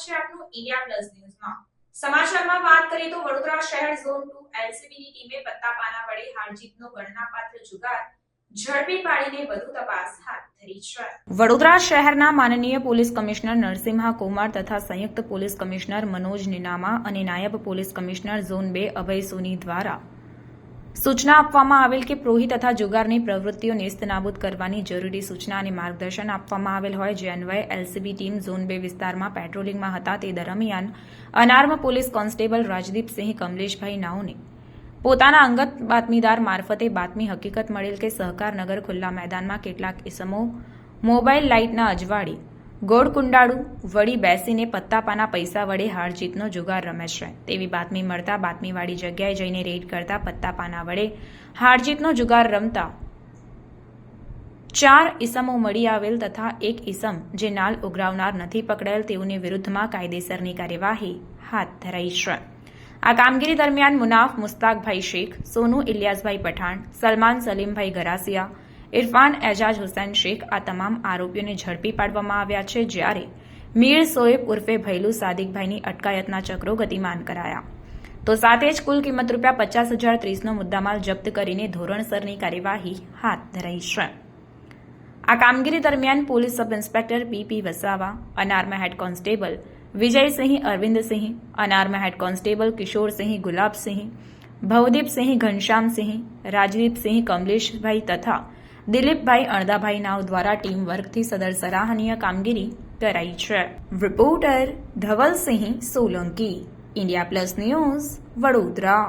છે આપનું India plus ન્યૂઝમાં. સમાચારમાં વાત કરીએ તો વડોદરા શહેર ઝોન ટુ એલસીબીની ટીમે પત્તાપાના વડે હાર જીતનો ગણનાપાત્ર જુગાર વડોદરા શહેરના માનનીય પોલીસ કમિશનર નરસિંહા કુમાર તથા સંયુક્ત પોલીસ કમિશનર મનોજ નિનામા અને નાયબ પોલીસ કમિશનર ઝોન બે અભય સોની દ્વારા સૂચના આપવામાં આવેલ કે પ્રોહી તથા જુગારની પ્રવૃત્તિઓ નેસ્તનાબૂદ કરવાની જરૂરી સૂચના અને માર્ગદર્શન આપવામાં આવેલ હોય, જે અન્વયે એલસીબી ટીમ ઝોન બે વિસ્તારમાં પેટ્રોલિંગમાં હતા. તે દરમિયાન unarm police constable Rajdeepsinh Kamleshbhai નાઓને પોતાના અંગત બાતમીદાર મારફતે બાતમી હકીકત મળેલ કે સહકારનગર ખુલ્લા મેદાનમાં કેટલાક ઇસમો મોબાઈલ લાઇટના અજવાળી ગોળ કુંડાળું વળી બેસીને પત્તાપાના પૈસા વડે હાર જીતનો જુગાર રમે છે. તેવી બાતમી મળતા બાતમીવાળી જગ્યાએ જઈને રેડ કરતા પત્તાપાના વડે હારજીતનો જુગાર રમતા ચાર ઈસમો મળી આવેલ તથા એક ઈસમ જે નાલ ઉઘરાવનાર નથી પકડાયેલ તેઓની વિરુદ્ધમાં કાયદેસરની કાર્યવાહી હાથ ધરાઈ છે. આ કામગીરી દરમિયાન મુનાફ મુસ્તાકભાઈ શેખ, સોનુ ઇલિયાસભાઈ પઠાણ, સલમાન સલીમભાઈ ગરાસિયા ઇરફાન એજાજ હુસૈન શેખ આ તમામ આરોપીઓને ઝડપી પાડવામાં આવ્યા છે જ્યારે મીર સોએબ ઉર્ફે ભૈલુ સાદિકભાઈની અટકાયતના ચક્રો ગતિમાન કરાયા. તો સાથે જ કુલ કિંમત રૂપિયા પચાસ હજાર ત્રીસનો મુદ્દામાલ જપ્ત કરીને ધોરણસરની કાર્યવાહી હાથ ધરાઈ છે. આ કામગીરી દરમિયાન police sub inspector P P Vasava, unarmed head constable Vijaysinh Arvindsinh, unarmed head constable Kishorsinh Gulabsinh, Bhavdipsinh Ghanshyamsinh, Rajdipsinh Kamleshbhai તથા દિલીપભાઈ અણદાભાઈ નાવ દ્વારા ટીમ વર્કથી સદર સરાહનીય કામગીરી કરાઈ છે. Reporter Dhavalsinh Solanki, India plus news Vadodara.